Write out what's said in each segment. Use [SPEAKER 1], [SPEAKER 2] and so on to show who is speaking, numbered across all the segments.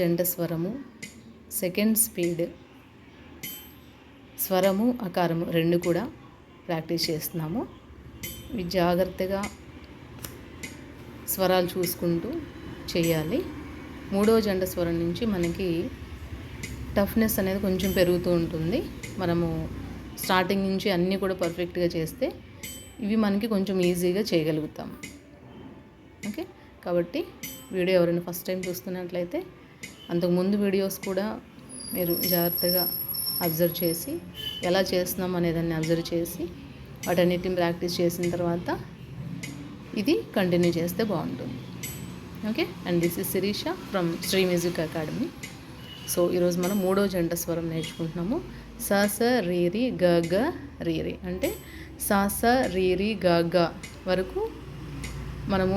[SPEAKER 1] జంట స్వరము second speed స్వరము అకారము రెండు కూడా ప్రాక్టీస్ చేస్తున్నాము. ఇవి జాగ్రత్తగా స్వరాలు చూసుకుంటూ చేయాలి. మూడో జంట స్వరం నుంచి మనకి టఫ్నెస్ అనేది కొంచెం పెరుగుతూ ఉంటుంది. మనము స్టార్టింగ్ నుంచి అన్నీ కూడా పర్ఫెక్ట్గా చేస్తే ఇవి మనకి కొంచెం ఈజీగా చేయగలుగుతాం. ఓకే? కాబట్టి వీడియో ఎవరైనా ఫస్ట్ టైం చూస్తున్నట్లయితే అంతకుముందు వీడియోస్ కూడా మీరు జాగ్రత్తగా అబ్జర్వ్ చేసి ఎలా చేస్తున్నాం అనేదాన్ని అబ్జర్వ్ చేసి వాటన్నిటిని ప్రాక్టీస్ చేసిన తర్వాత ఇది కంటిన్యూ చేస్తే బాగుంటుంది. Okay? And this is Sirisha from Sri music academy. So ఈరోజు మనం మూడో జంట స్వరం నేర్చుకుంటున్నాము. స స రీరి గ గ రీరి అంటే స స రీరి గ గ వరకు మనము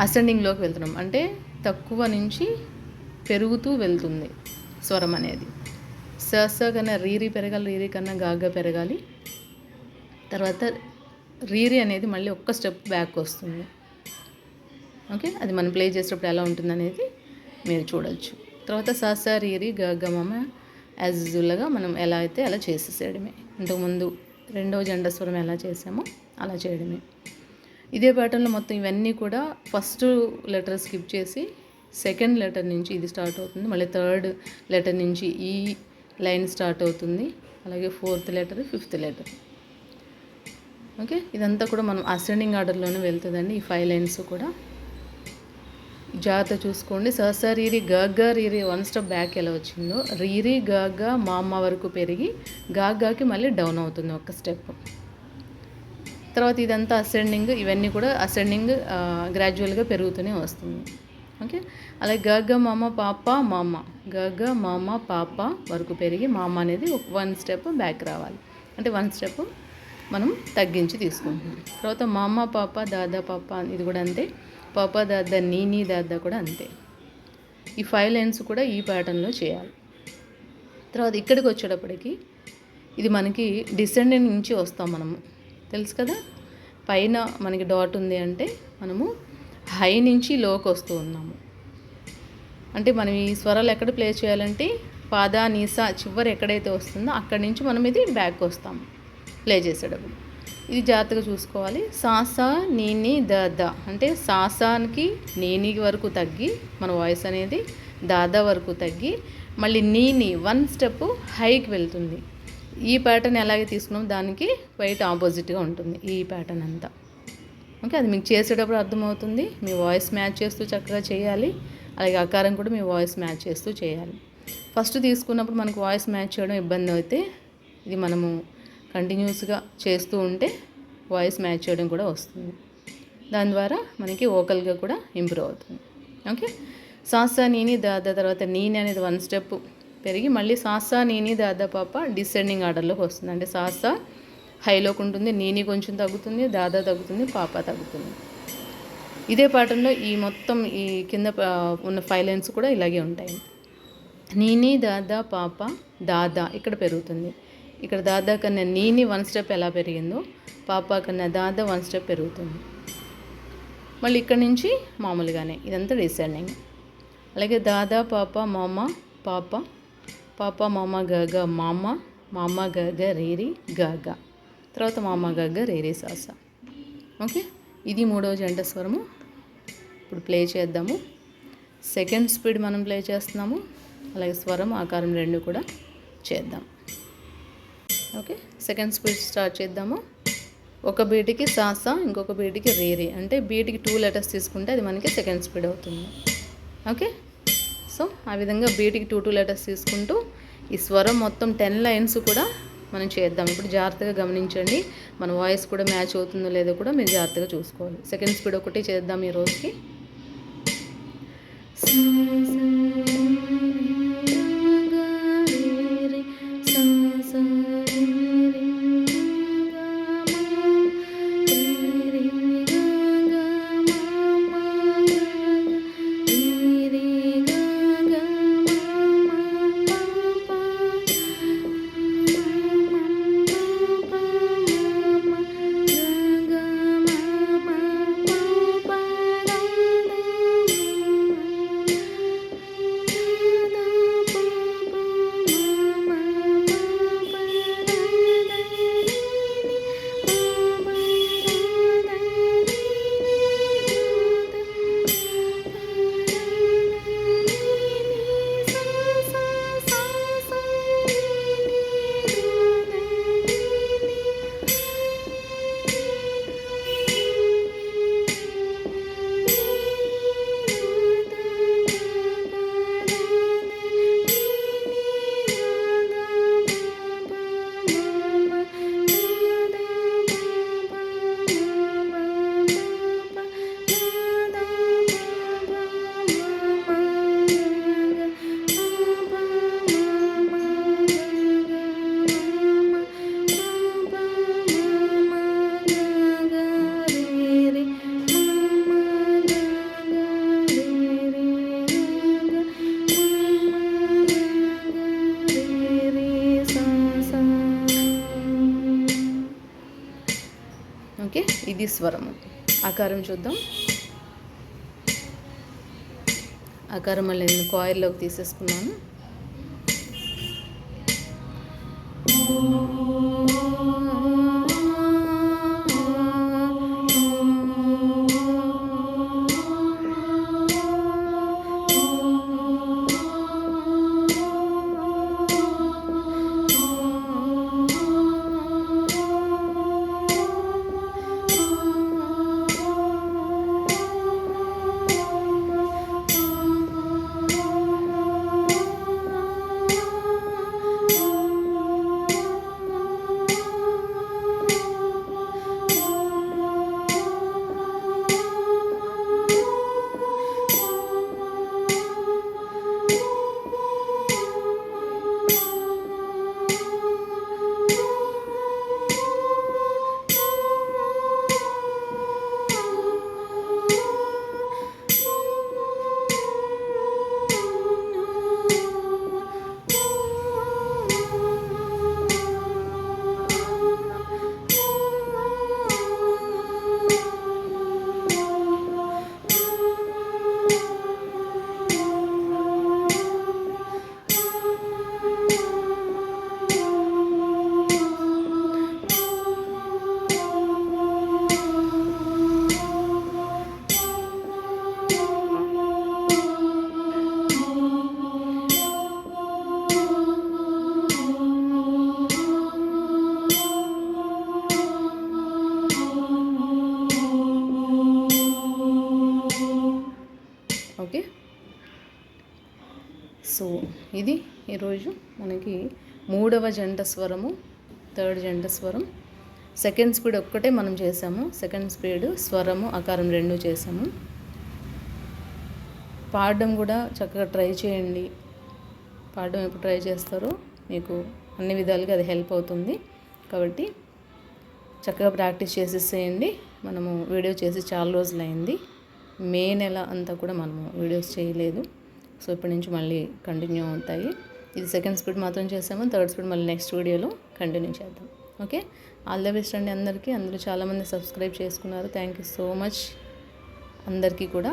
[SPEAKER 1] అసెండింగ్లోకి వెళ్తున్నాం. అంటే తక్కువ నుంచి పెరుగుతూ వెళ్తుంది స్వరం అనేది. స స కన్నా రీరి పెరగాలి రీరి కన్నా గాగా పెరగాలి. తర్వాత రీరి అనేది మళ్ళీ ఒక్క స్టెప్ బ్యాక్ వస్తుంది. ఓకే? అది మనం ప్లే చేసేటప్పుడు ఎలా ఉంటుంది అనేది మీరు చూడొచ్చు. తర్వాత సాస రీరి గగమమ యాజ్ యూజువల్గా మనం ఎలా అయితే అలా చేసేసేయడమే. ఇంతకుముందు రెండవ జెండా స్వరం ఎలా చేసామో అలా చేయడమే. ఇదే పాటల్లో మొత్తం ఇవన్నీ కూడా ఫస్ట్ లెటర్ స్కిప్ చేసి సెకండ్ లెటర్ నుంచి ఇది స్టార్ట్ అవుతుంది. మళ్ళీ థర్డ్ లెటర్ నుంచి ఈ లైన్ స్టార్ట్ అవుతుంది. అలాగే fourth letter fifth letter. Okay? ఇదంతా కూడా మనం అసెండింగ్ ఆర్డర్లోనే వెళ్తుందండి. ఈ ఫైవ్ లైన్స్ కూడా. జాగ్రత్త చూసుకోండి. సహసా రీరి గగ్గ రీరి వన్ స్టెప్ బ్యాక్ ఎలా వచ్చిందో రీరి గగ్గ మా అమ్మ వరకు పెరిగి గాగ్గాకి మళ్ళీ డౌన్ అవుతుంది ఒక స్టెప్. తర్వాత ఇదంతా అసెండింగ్ ఇవన్నీ కూడా అసెండింగ్ గ్రాడ్యువల్గా పెరుగుతూనే వస్తుంది. ఓకే? అలాగే గగ మామ పాప మామ. గగ్గ మామ పాప వరకు పెరిగి మామ అనేది ఒక వన్ స్టెప్ బ్యాక్ రావాలి. అంటే వన్ స్టెప్ మనం తగ్గించి తీసుకుంటున్నాం. తర్వాత మామ పాప దాదా పాప ఇది కూడా అంతే. పాప దాదా నీని దాదా కూడా అంతే. ఈ ఫైవ్ లైన్స్ కూడా ఈ ప్యాటర్న్లో చేయాలి. తర్వాత ఇక్కడికి వచ్చేటప్పటికి ఇది మనకి డిసెండెంట్ నుంచి వస్తాం మనము. తెలుసు కదా? పైన మనకి డాట్ ఉంది అంటే మనము హై నుంచి లోకి వస్తూ ఉన్నాము. అంటే మనం ఈ స్వరాలు ఎక్కడ ప్లే చేయాలంటే పాదా నీసా చివరి ఎక్కడైతే వస్తుందో అక్కడి నుంచి మనం ఇది బ్యాక్ వస్తాము ప్లే చేసేటప్పుడు. ఇది జాగ్రత్తగా చూసుకోవాలి. సాసా నీని ద ద. అంటే సాసానికి నీని వరకు తగ్గి మన వాయిస్ అనేది దాదా వరకు తగ్గి మళ్ళీ నీని వన్ స్టెప్ హైకి వెళ్తుంది. ఈ ప్యాటర్న్ ఎలాగే తీసుకున్నాం దానికి వైట్ ఆపోజిట్గా ఉంటుంది ఈ ప్యాటర్న్ అంతా. ఓకే అది మీకు చేసేటప్పుడు అర్థమవుతుంది. మీ వాయిస్ మ్యాచ్ చేస్తూ చక్కగా చేయాలి. అలాగే ఆకారం కూడా మీ వాయిస్ మ్యాచ్ చేస్తూ చేయాలి. ఫస్ట్ తీసుకున్నప్పుడు మనకు వాయిస్ మ్యాచ్ చేయడం ఇబ్బంది అయితే ఇది మనము కంటిన్యూస్గా చేస్తూ ఉంటే వాయిస్ మ్యాచ్ చేయడం కూడా వస్తుంది. దాని ద్వారా మనకి ఓకల్గా కూడా ఇంప్రూవ్ అవుతుంది. ఓకే? సాసా నీని దాదా తర్వాత నీని అనేది వన్ స్టెప్ పెరిగి మళ్ళీ సాసా నీని దాదా పాప డిసెండింగ్ ఆర్డర్లోకి వస్తుంది. అంటే సాసా హైలోకి ఉంటుంది నీని కొంచెం తగ్గుతుంది దాదా తగ్గుతుంది పాప తగ్గుతుంది. ఇదే పాఠంలో ఈ మొత్తం ఈ కింద ఉన్న ఫైవ్ లైన్స్ కూడా ఇలాగే ఉంటాయి. నీని దాదా పాప దాదా ఇక్కడ పెరుగుతుంది. ఇక్కడ దాదా కన్నా నీని వన్ స్టెప్ ఎలా పెరిగిందో పాప కన్నా దాదా వన్ స్టెప్ పెరుగుతుంది. మళ్ళీ ఇక్కడ నుంచి మామూలుగానే ఇదంతా డిసెండింగ్. అలాగే దాదా పాప మామ పాప పాప మామ గగ మామ మామ గగ రేరి గగ తర్వాత మామ గగ రేరి సాస ఓకే? ఇది మూడవ జంట స్వరము. ఇప్పుడు ప్లే చేద్దాము. సెకండ్ స్పీడ్ మనం ప్లే చేస్తున్నాము. అలాగే స్వరం ఆకారం రెండు కూడా చేద్దాం. ఓకే? సెకండ్ స్పీడ్ స్టార్ట్ చేద్దాము. ఒక బీటికి సాస ఇంకొక బీటికి రేరే అంటే బీటికి టూ లెటర్స్ తీసుకుంటే అది మనకి సెకండ్ స్పీడ్ అవుతుంది. ఓకే? సో ఆ విధంగా బీటికి టూ టూ లెటర్స్ తీసుకుంటూ ఈ స్వరం మొత్తం టెన్ లైన్స్ కూడా మనం చేద్దాం. ఇప్పుడు జాగ్రత్తగా గమనించండి. మన వాయిస్ కూడా మ్యాచ్ అవుతుందో లేదో కూడా మీరు జాగ్రత్తగా చూసుకోవాలి. సెకండ్ స్పీడ్ ఒకటి చేద్దాం ఈ రోజుకి. ఇది స్వరము. ఆకారం చూద్దాం. ఆకారం మళ్ళీ నేను కాయిల్లోకి తీసేసుకున్నాను. ఇది ఈరోజు మనకి మూడవ జంట స్వరము థర్డ్ జంట స్వరం. సెకండ్ స్పీడ్ ఒక్కటే మనం చేసాము. సెకండ్ స్పీడ్ స్వరము ఆకారం రెండు చేసాము. పాడడం కూడా చక్కగా ట్రై చేయండి. పాడడం ఎప్పుడు ట్రై చేస్తారో మీకు అన్ని విధాలుగా అది హెల్ప్ అవుతుంది. కాబట్టి చక్కగా ప్రాక్టీస్ చేసేసేయండి. మనము వీడియో చేసి చాలా రోజులు అయింది మే నెల అంతా కూడా మనము వీడియోస్ చేయలేదు. సో ఇప్పటి నుంచి మళ్ళీ కంటిన్యూ అవుతాయి. ఇది సెకండ్ స్పీడ్ మాత్రం చేసాము. థర్డ్ స్పీడ్ మళ్ళీ నెక్స్ట్ వీడియోలో కంటిన్యూ చేద్దాం. ఓకే? ఆల్ ద బెస్ట్ అండి అందరికీ. అందరూ చాలామంది సబ్స్క్రైబ్ చేసుకున్నారు. థ్యాంక్ యూ సో మచ్ అందరికీ కూడా.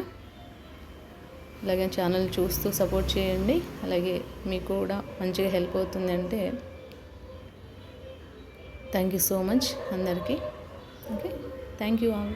[SPEAKER 1] అలాగే ఛానల్ చూస్తూ సపోర్ట్ చేయండి. అలాగే మీకు కూడా మంచిగా హెల్ప్ అవుతుంది అంటే థ్యాంక్ యూ సో మచ్ అందరికీ. ఓకే? Thank you all.